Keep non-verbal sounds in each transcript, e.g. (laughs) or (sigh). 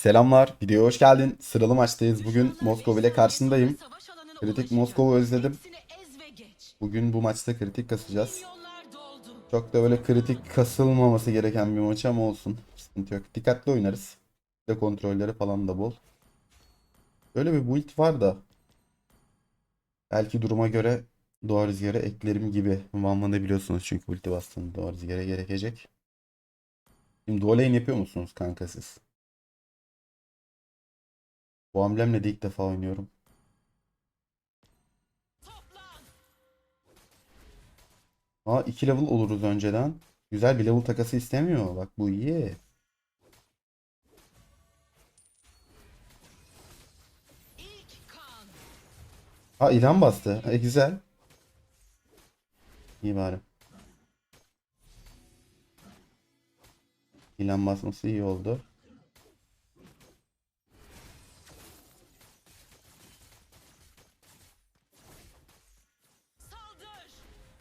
Selamlar, videoya hoş geldin. Sıralı maçtayız. Bugün Moskova ile karşındayım. Kritik Moskova özledim. Bugün bu maçta kritik kasacağız. Çok da böyle kritik kasılmaması gereken bir maç ama olsun. Sıkıntı yok. Dikkatli oynarız. Bir de kontrolleri falan da bol. Böyle bir build var da. Belki duruma göre doğa rüzgarı eklerim gibi. Vanman'da biliyorsunuz çünkü ulti bastığında doğa rüzgarı gerekecek. Şimdi lane yapıyor musunuz kanka siz? Bu amblemle de ilk defa oynuyorum. Aa 2 level oluruz önceden. Güzel bir level takası istemiyor. Bak bu iyi. Ha ilan bastı. E güzel. İyi bari. İlan basması iyi oldu.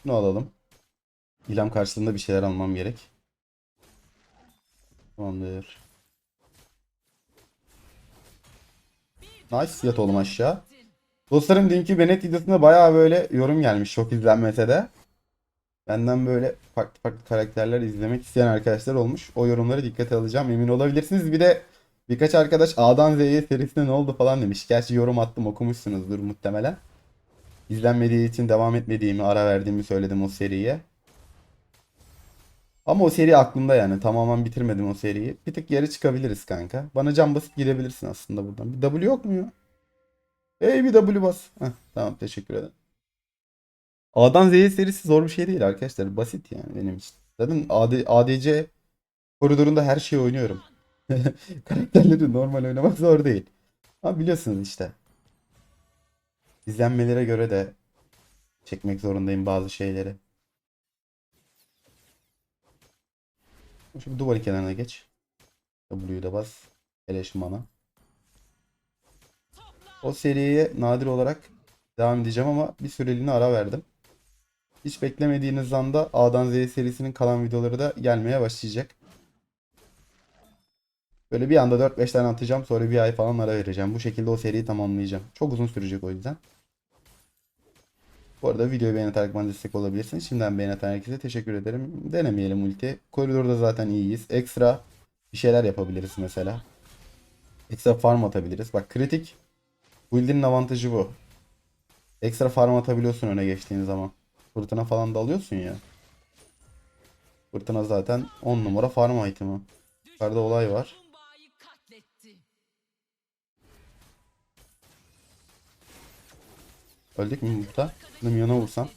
Bunu alalım. İlam karşılığında bir şeyler almam gerek. Tamamdır. Nice yat oğlum aşağı. Dostlarım dünkü Benet videosunda bayağı böyle yorum gelmiş çok izlenmese de. Benden böyle farklı farklı karakterler izlemek isteyen arkadaşlar olmuş. O yorumları dikkate alacağım emin olabilirsiniz. Bir de birkaç arkadaş A'dan Z'ye serisinde ne oldu falan demiş. Gerçi yorum attım okumuşsunuzdur muhtemelen. İzlenmediği için devam etmediğimi, ara verdiğimi söyledim o seriye. Ama o seri aklımda yani. Tamamen bitirmedim o seriyi. Bir tık geri çıkabiliriz kanka. Bana can basıp gidebilirsin aslında buradan. Bir W yok mu ya? Hey bir W bas. Heh, tamam teşekkür ederim. A'dan Z'ye serisi zor bir şey değil arkadaşlar. Basit yani benim için. Zaten AD, ADC koridorunda her şeyi oynuyorum. (laughs) Karakterleri normal oynamak zor değil. Ama biliyorsunuz işte. İzlenmelere göre de çekmek zorundayım bazı şeyleri. Şu duvar kenarına geç. W'yu da bas. Eleş mana. O seriye nadir olarak devam edeceğim ama bir süreliğine ara verdim. Hiç beklemediğiniz anda A'dan Z serisinin kalan videoları da gelmeye başlayacak. Böyle bir anda 4-5 tane atacağım sonra bir ay falan ara vereceğim. Bu şekilde o seriyi tamamlayacağım. Çok uzun sürecek o yüzden. Bu arada videoyu beğenerek bana destek olabilirsiniz. Şimdiden beğenen herkese teşekkür ederim. Denemeyelim ulti. Koridorda zaten iyiyiz. Ekstra bir şeyler yapabiliriz mesela. Ekstra farm atabiliriz. Bak kritik build'in avantajı bu. Ekstra farm atabiliyorsun öne geçtiğin zaman. Fırtına falan da alıyorsun ya. Fırtına zaten 10 numara farm item'ı. Yukarıda olay var. Öldük mü burada? Minyona vursam.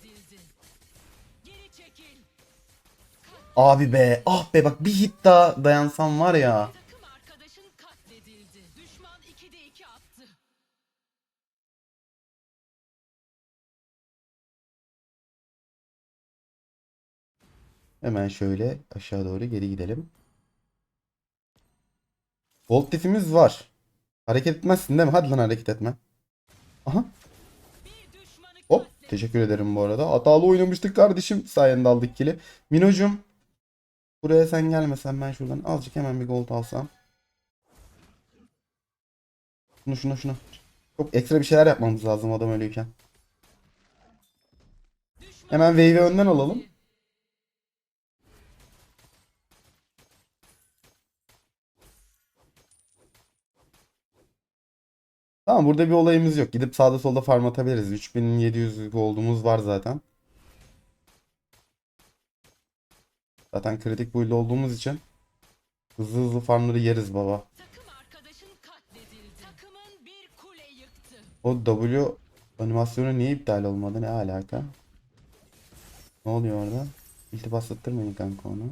Abi be. Ah be bak bir hit daha dayansam var ya. Takım arkadaşın katledildi. Düşman 2'de 2 attı. Hemen şöyle aşağı doğru geri gidelim. Volt defimiz var. Hareket etmezsin değil mi? Hadi lan hareket etme. Aha. Teşekkür ederim bu arada. Hatalı oynamıştık kardeşim. Sayende aldık kili. Minocum. Buraya sen gelmesen ben şuradan azıcık hemen bir gold alsam. Şunu şunu şunu. Çok ekstra bir şeyler yapmamız lazım adam ölüyken. Hemen wave'i önden alalım. Tamam burada bir olayımız yok. Gidip sağda solda farm atabiliriz. 3700 gold'umuz var zaten. Zaten kritik build olduğumuz için hızlı hızlı farmları yeriz baba. O W animasyonu niye iptal olmadı? Ne alaka? Ne oluyor orada? İltibas attırmayın kanka onu.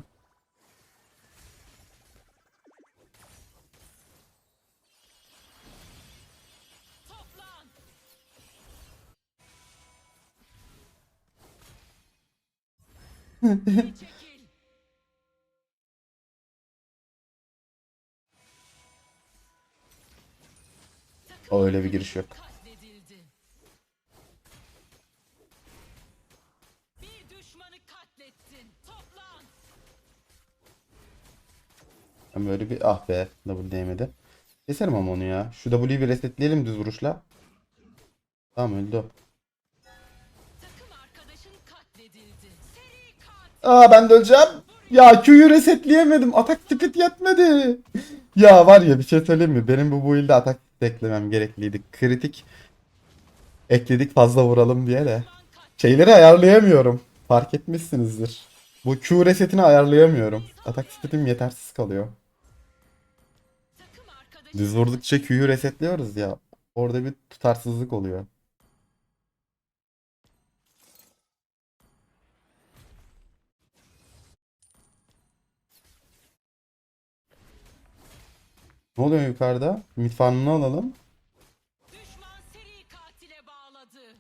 O öyle bir giriş yok. katledildi. Bir düşmanı katlettin. Toplan. Ben böyle bir ah be W değmedi. Keserim ama onu ya. Şu W'yu bir resetleyelim düz vuruşla. Tamam öldü o. Aa ben de öleceğim. Ya Q'yu resetleyemedim. Atak tipit yetmedi. ya var ya bir şey söyleyeyim mi? Benim bu build'de atak eklemem gerekliydi. Kritik ekledik fazla vuralım diye de. Şeyleri ayarlayamıyorum. Fark etmişsinizdir. Bu Q resetini ayarlayamıyorum. Atak speed'im yetersiz kalıyor. Düz vurdukça Q'yu resetliyoruz ya. Orada bir tutarsızlık oluyor. Ne oluyor yukarıda? Mid farmını alalım. düşman seri katile bağladı.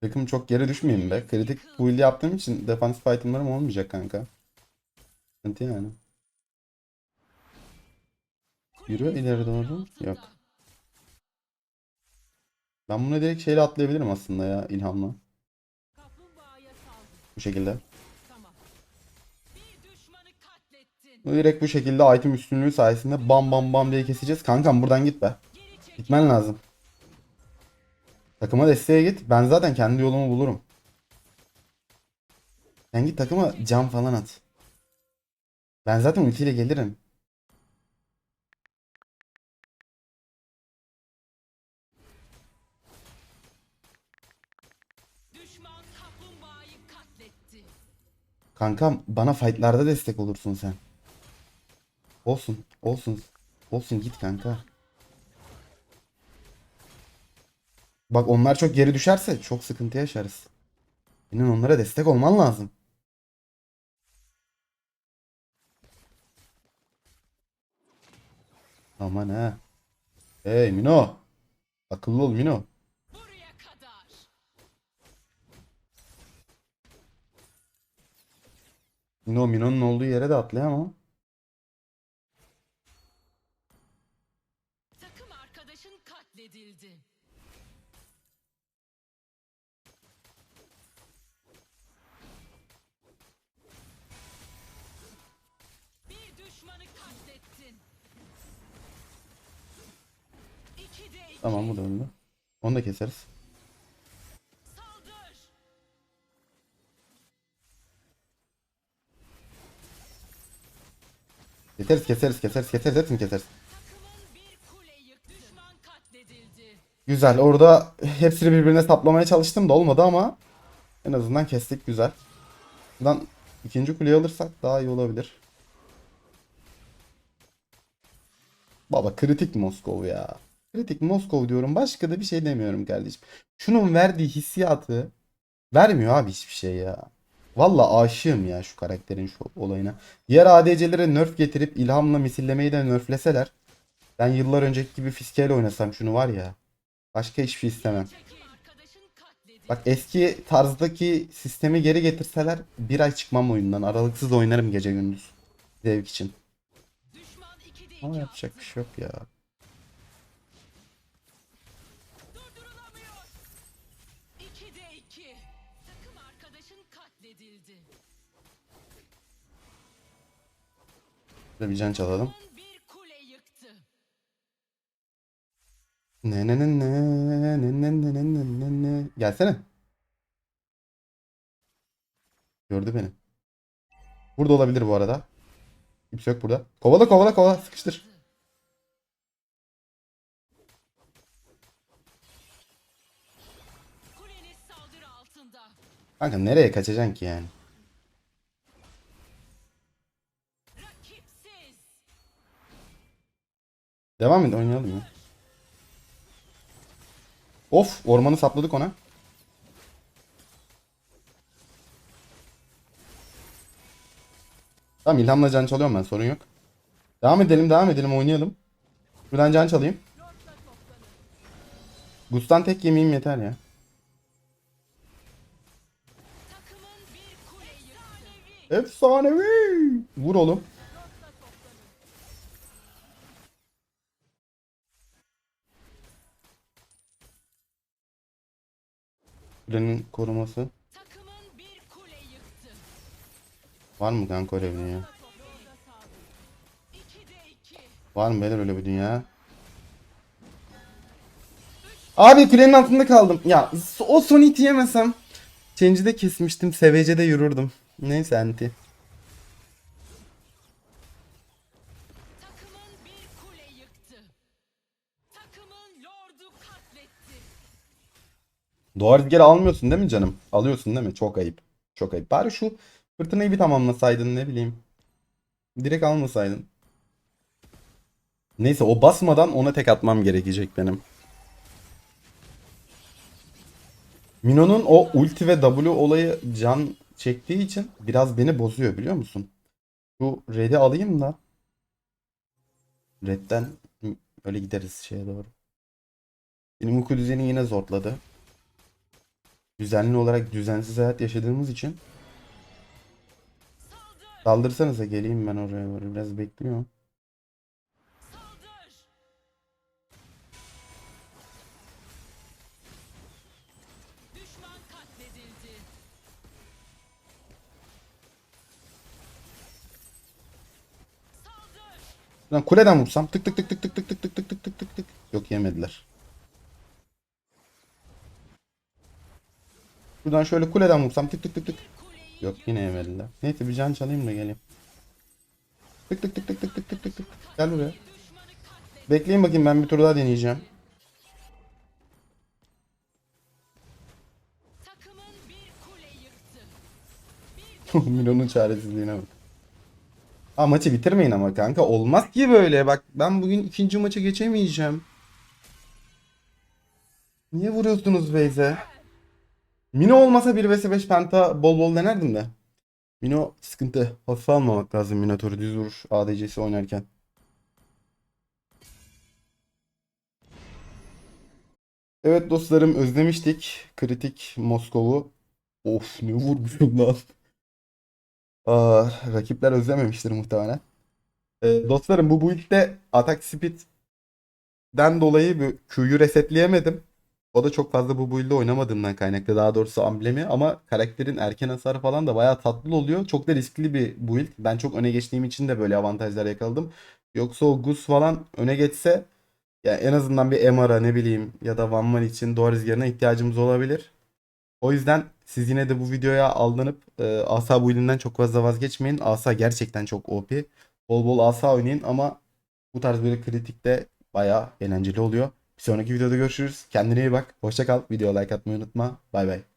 Takım çok geri düşmeyeyim be. Kritik build yaptığım için defans itemlarım olmayacak kanka. Sıkıntı yani. Yürü ileri doğru. Yok. Ben bunu direkt şeyle atlayabilirim aslında ya ilhamla. Bu şekilde. Direkt bu şekilde item üstünlüğü sayesinde bam bam bam diye keseceğiz. Kankam buradan git be. Gitmen lazım. Takıma desteğe git. Ben zaten kendi yolumu bulurum. Sen git takıma cam falan at. Ben zaten ultiyle gelirim. Kankam bana fightlarda destek olursun sen. Olsun. Olsun. Olsun git kanka. Bak onlar çok geri düşerse çok sıkıntı yaşarız. Senin onlara destek olman lazım. Aman ha. Hey Mino. Akıllı ol Mino. Mino Mino'nun olduğu yere de atlayamam. Tamam bu da öldü. Onu da keseriz. Keseriz keseriz keseriz keseriz hepsini keseriz. Güzel. Orada hepsini birbirine saplamaya çalıştım da olmadı ama en azından kestik güzel. Buradan ikinci kuleyi alırsak daha iyi olabilir. Baba kritik Moskov ya. Kritik Moskov diyorum. Başka da bir şey demiyorum kardeşim. Şunun verdiği hissiyatı vermiyor abi hiçbir şey ya. Valla aşığım ya şu karakterin şu olayına. Diğer ADC'lere nerf getirip ilhamla misillemeyi de nerfleseler. Ben yıllar önceki gibi fiskeyle oynasam şunu var ya. Başka hiçbir şey istemem. Bak eski tarzdaki sistemi geri getirseler bir ay çıkmam oyundan. Aralıksız oynarım gece gündüz. Zevk için. Ama yapacak bir şey yok ya. Şöyle bir can çalalım. Ne ne ne ne ne ne ne ne ne ne ne. Gelsene. Gördü beni. Burada olabilir bu arada. Kimse yok burada. Kovala kovala kovala sıkıştır. Kanka nereye kaçacaksın ki yani? Devam et oynayalım ya. Of ormanı sapladık ona. Tamam ilhamla can çalıyorum ben sorun yok. Devam edelim devam edelim oynayalım. Buradan can çalayım. Gustan tek yemeyeyim yeter ya. Efsanevi. Vur oğlum. Kulenin koruması. Var mı gank öyle bir dünya? Var mı beyler öyle bir dünya? Abi kulenin altında kaldım. Ya o son it yemesem. Change'i de kesmiştim. Sevece'de yürürdüm. Neyse anti. Doğa rüzgarı almıyorsun değil mi canım? Alıyorsun değil mi? Çok ayıp. Çok ayıp. Bari şu fırtınayı bir tamamlasaydın ne bileyim. Direkt almasaydın. Neyse o basmadan ona tek atmam gerekecek benim. Mino'nun o ulti ve W olayı can çektiği için biraz beni bozuyor biliyor musun? Şu red'i alayım da. Red'den öyle gideriz şeye doğru. Benim uyku düzeni yine zorladı. Düzenli olarak düzensiz hayat yaşadığımız için. Saldırsanıza geleyim ben oraya doğru. Biraz bekliyorum. Lan kuleden vursam tık tık tık tık tık tık tık tık tık tık tık tık. Yok yemediler. Buradan şöyle kuleden vursam tık tık tık tık. Yok yine yemediler. Neyse bir can çalayım da geleyim. Tık tık tık tık tık tık tık tık tık. Gel buraya. Bekleyin bakayım ben bir tur daha deneyeceğim. (laughs) Milo'nun çaresizliğine bak. Aa maçı bitirmeyin ama kanka. Olmaz ki böyle. Bak ben bugün ikinci maça geçemeyeceğim. Niye vuruyorsunuz Beyze? Mino olmasa 1 vs 5 penta bol bol denerdim de. Mino sıkıntı. Hafife almamak lazım Minotaur'u düz vuruş ADC'si oynarken. Evet dostlarım özlemiştik. Kritik Moskov'u. Of ne vurmuşum lan. Aa, rakipler özlememiştir muhtemelen. Ee, dostlarım bu build'de atak speed'den dolayı Q'yu resetleyemedim. O da çok fazla bu build'de oynamadığımdan kaynaklı. Daha doğrusu amblemi ama karakterin erken hasarı falan da bayağı tatlı oluyor. Çok da riskli bir build. Ben çok öne geçtiğim için de böyle avantajlar yakaladım. Yoksa o Gus falan öne geçse ya en azından bir MR'a ne bileyim ya da One Man için doğru rüzgarına ihtiyacımız olabilir. O yüzden siz yine de bu videoya aldanıp e, Asa build'inden çok fazla vazgeçmeyin. Asa gerçekten çok OP. Bol bol Asa oynayın ama bu tarz böyle kritikte bayağı eğlenceli oluyor. Bir sonraki videoda görüşürüz. Kendine iyi bak. Hoşça kal. Video like atmayı unutma. Bay bay.